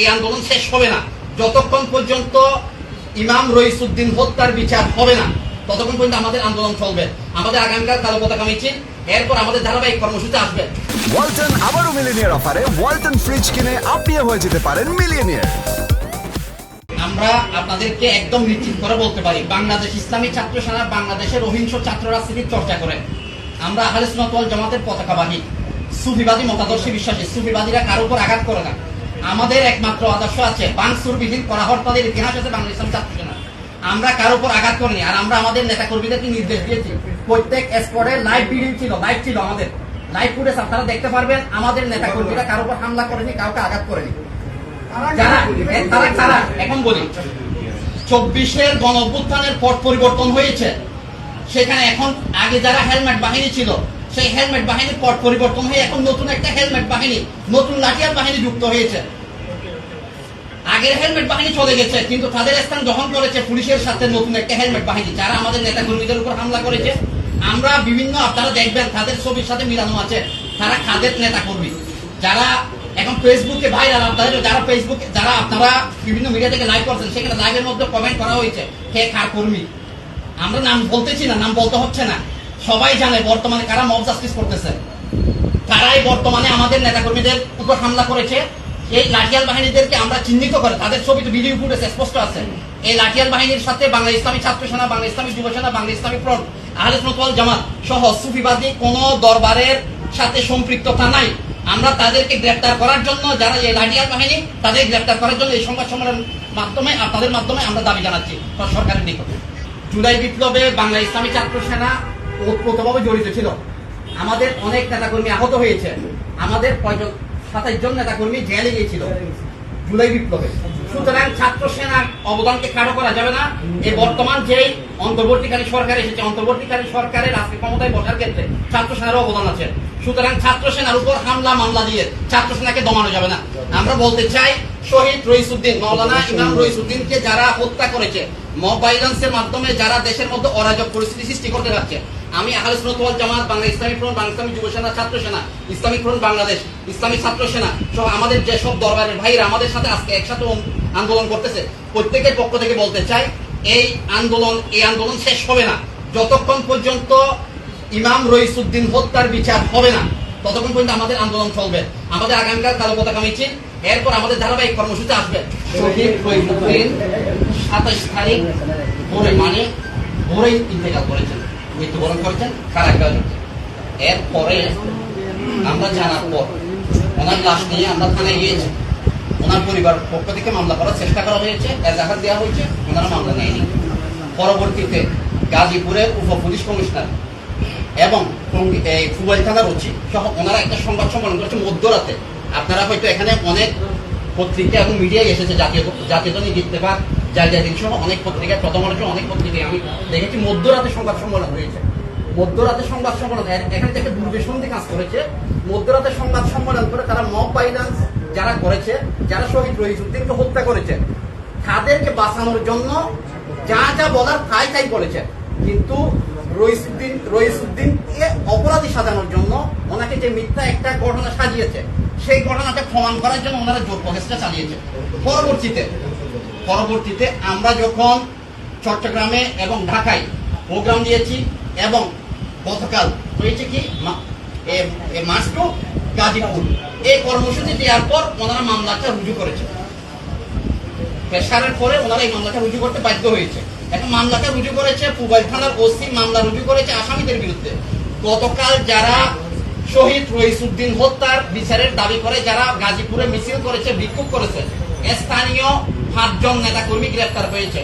এই আন্দোলন শেষ হবে না। যতক্ষণ পর্যন্ত ইমাম রইসুদ্দিন হত্যার বিচার হবে না ততক্ষণ পর্যন্ত আমাদের আন্দোলন চলবে। আমাদের আগামীকাল কালো পতাকা মিছিল এরপর আমাদের ধারাবাহিক কর্মসূচি আসবে। ওয়ালটন আবারও মিলিনিয়ার অফারে ওয়ালটন ফ্রিজ কিনে আপনিও হয়ে যেতে পারেন মিলিয়নিয়ার। আমরা আপনাদেরকে একদম নিশ্চিত করে বলতে পারি বাংলাদেশ ইসলামী ছাত্র সেনা বাংলাদেশের অহিংস ছাত্র রাজনীতির চর্চা করে। আমরা আহলে সুন্নাত ওয়াল জামাতের পতাকাবাহী সুফিবাদী মতাদর্শী বিশ্বাসী সুফিবাদীরা কারও উপর আঘাত করে না। আমাদের একমাত্র আদর্শ আছে, বাংসুরবিহীন করা হরতালের ইতিহাস আছে বাংলা ইসলাম ছাত্র আমরা কারও উপর আঘাত করিনি, আর আমরা আমাদের নেতা কর্মীদেরকে নির্দেশ দিয়েছি? প্রত্যেক স্পটে লাইভ ভিডিও ছিল, লাইভ ছিল আমাদের। লাইভ ফুটেজ আপনারা দেখতে পারবেন, আমাদের নেতা কর্মীরা কারও উপর হামলা করেনি, কাউকে আঘাত করেনি। এখন বলি। চব্বিশের গণ অভ্যুত্থানের পট পরিবর্তন হয়েছে। সেখানে এখন আগে যারা হেলমেট বাহিনী ছিল সেই হেলমেট বাহিনীর পট পরিবর্তন হয়ে এখন নতুন একটা হেলমেট বাহিনী, নতুন লাঠিয়াল বাহিনী যুক্ত হয়েছে। আগের হেলমেট বাহিনী চলে গেছে, কিন্তু তাদের স্থান গ্রহণ করেছে পুলিশের সাথে নতুন একটা হেলমেট বাহিনী, যারা আমাদের নেতা কর্মীদের উপর হামলা করেছে। আমরা বিভিন্ন, আপনারা দেখবেন, তাদের ছবির সাথে মিলানো আছে, তারা খাদের নেতা কর্মী যারা এখন ফেসবুকে ভাইরাল আপনাদের যারা ফেসবুকে যারা আপনারা বিভিন্ন মিডিয়া থেকে লাইভ করছেন, সেখানে লাইভের মধ্যে কমেন্ট করা হয়েছে, কে কার কর্মী। আমরা নাম বলতেছি না, নাম বলতে হচ্ছে না। সবাই জানে বর্তমানে কারা মব জাস্টিস করতেছে। তারাই বর্তমানে আমাদের নেতাকর্মীদের উপর হামলা করেছে। এই লাঠিয়াল বাহিনীদেরকে আমরা চিহ্নিত করে, তাদের ছবি তো ভিডিও ফুটেজ স্পষ্ট আছে। এই লাঠিয়াল বাহিনীর সাথে বাংলা ইসলামী ছাত্র সেনা, বাংলা ইসলামী যুব সেনা, বাংলা ইসলামী ফ্রন্ট, আহলে সুন্নাত জামাত সহ সুফিবাদী কোন দরবারের সাথে সম্পৃক্ততা নাই। আমরা তাদেরকে গ্রেফতার করার জন্য যারা এই লাঠিয়াল বাহিনী, তাদের গ্রেফতার করার জন্য এই সংবাদ সম্মেলনের মাধ্যমে আপনাদের মাধ্যমে আমরা দাবি জানাচ্ছি। সরকারের নিকটে। জুলাই বিপ্লবে বাংলা ইসলামী ছাত্র সেনা ওতপ্রোতভাবে জড়িত ছিল। আমাদের অনেক নেতাকর্মী আহত হয়েছে। আমাদের কয়জন সাতাইশ জন নেতাকর্মী জেলে গিয়েছিল। জুলাই বিপ্লবে। সুতরাং ছাত্র সেনার অবদানকে কারও করা যাবে না। এই বর্তমান যেই অন্তর্বর্তীকালী সরকার এসেছে অন্তর্বর্তীকালী সরকারের আজকে ক্ষমতায় বসার ক্ষেত্রে ছাত্র সেনারও অবদান আছে। সুতরাং ছাত্র সেনার উপর হামলা, মামলা দিয়ে ছাত্র সেনাকে দমানো যাবে না। আমরা বলতে চাই, শহীদ রইসুদ্দিন মৌলানা ইমাম রইসুদ্দিনকে যারা হত্যা করেছে, মব মাধ্যমে যারা দেশের মধ্যে অরাজক পরিস্থিতি সৃষ্টি করতে যাচ্ছে আমি আহলে জামাত, বাংলা ইসলামী ফ্রন্ট, বাংলা ইসলামী যুব সেনা, ছাত্র সেনা ইসলামিক ফ্রন্ট বাংলাদেশ, ইসলামী ছাত্র সেনা সহ আমাদের যেসব দরবারের ভাইরা আমাদের সাথে আজকে একসাথে আন্দোলন করতেছে, প্রত্যেকের পক্ষ থেকে বলতে চাই, এই আন্দোলন এই আন্দোলন শেষ হবে না। যতক্ষণ পর্যন্ত ইমাম রইসুদ্দিন হত্যার বিচার হবে না, ততক্ষণ পর্যন্ত আমাদের আন্দোলন চলবে। আমাদের আগামীকাল কালো পতাকা মিছিল, এরপর আমাদের ধারাবাহিক কর্মসূচি আসবে। সাতাশ তারিখ ভোরে মানে ভোরেই ইন্তেকাল করেছেন। মৃত্যুবরণ করেছেন, কারাগারে এরপরে আমরা জানার পর, ওনার লাশ নিয়ে আমরা থানায় গিয়েছি। ওনার পরিবার পক্ষ থেকে মামলা করার চেষ্টা করা হয়েছে, এজাহার দেওয়া হয়েছে, ওনারা মামলা নেয়নি। পরবর্তীতে গাজীপুরের উপ পুলিশ কমিশনার এবং ফুবাইল থানার ওসি সহ ওনারা একটা সংবাদ সম্মেলন করেছে মধ্যরাতে। আপনারা হয়তো এখানে অনেক পত্রিকা এবং মিডিয়ায় এসেছে, জাতীয় জাতীয় ইত্তেফাক জায়গাদিন সহ অনেক পত্রিকায় প্রথম আলোচনা অনেক পত্রিকায় আমি দেখেছি মধ্যরাতে সংবাদ সম্মেলন হয়েছে। মধ্যরাতে সংবাদ সম্মেলন এখান থেকে দূরভিসন্ধি কাজ করেছে। মধ্যরাতে সংবাদ সম্মেলন করে তারা মব বাইলেন্স যারা করেছে, যারা শহীদ রহিসুদ্দিনকে হত্যা করেছে, তাদেরকে বাঁচানোর জন্য যা যা বলার তাই তাই বলেছে। কিন্তু রইসুদ্দিন রইসুদ্দিনকে অপরাধী সাজানোর জন্য ওনাকে যে মিথ্যা একটা ঘটনা সাজিয়েছে, সেই ঘটনাটা প্রমাণ করার জন্য ওনারা জোর প্রচেষ্টা চালিয়েছে। পরবর্তীতে পরবর্তীতে আমরা যখন চট্টগ্রামে এবং ঢাকায় প্রোগ্রাম দিয়েছি এবং গতকাল হয়েছে কি? মা- এ- এ মার্চ টু গাজীপুর। এই কর্মসূচি দেওয়ার পর ওনারা মামলাটা রুজু করেছে। প্রেসারের পরে ওনারা এই মামলাটা রুজু করতে বাধ্য হয়েছে। এখন মামলাটা রুজু করেছে, পুবাইল থানার ওসি মামলা রুজু করেছে আসামিদের বিরুদ্ধে। গতকাল যারা শহীদ রইসুদ্দিন হত্যার বিচারের দাবি করে, যারা গাজীপুরে মিছিল করেছে, বিক্ষোভ করেছে স্থানীয় সাতজন নেতা কর্মী গ্রেফতার হয়েছে।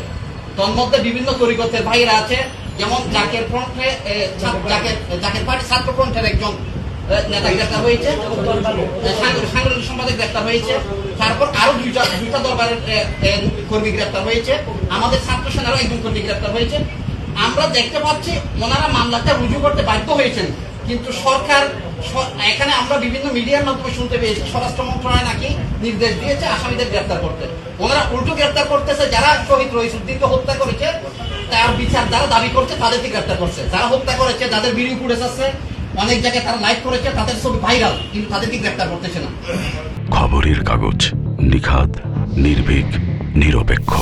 তন্মধ্যে বিভিন্ন তরিকতের ভাইরা আছে, যেমন জাকের ফ্রন্টে জাকের জাকের পার্টি ছাত্র ফ্রন্টের একজন নেতা গ্রেফতার হয়েছে। সাংগঠনিক সম্পাদক গ্রেফতার হয়েছে। তারপর আরও দুইটা দুইটা দরবারের কর্মী গ্রেফতার হয়েছে। আমাদের ছাত্র সেনারও একজন কর্মী গ্রেফতার হয়েছে। আমরা দেখতে পাচ্ছি, ওনারা মামলাটা রুজু করতে বাধ্য হয়েছেন। কিন্তু সরকার এখানে আমরা বিভিন্ন মিডিয়ার মাধ্যমে শুনতে পেয়েছি। স্বরাষ্ট্র মন্ত্রণালয় নাকি নির্দেশ দিয়েছে আসামিদের গ্রেফতার করতে। ওনারা উল্টো গ্রেফতার করতেছে, যারা শহীদ রহিসুদ্দিনকে হত্যা করেছে, তার বিচার যারা দাবি করছে, তাদেরকে গ্রেফতার করছে। যারা হত্যা করেছে, যাদের ভিডিও ফুটেজ আছে, অনেক জায়গায় তারা লাইভ করেছে, তাদের ছবি ভাইরাল, কিন্তু তাদেরকে গ্রেফতার করতেছে না। খবরের কাগজ নিখাদ, নির্ভীক, নিরপেক্ষ।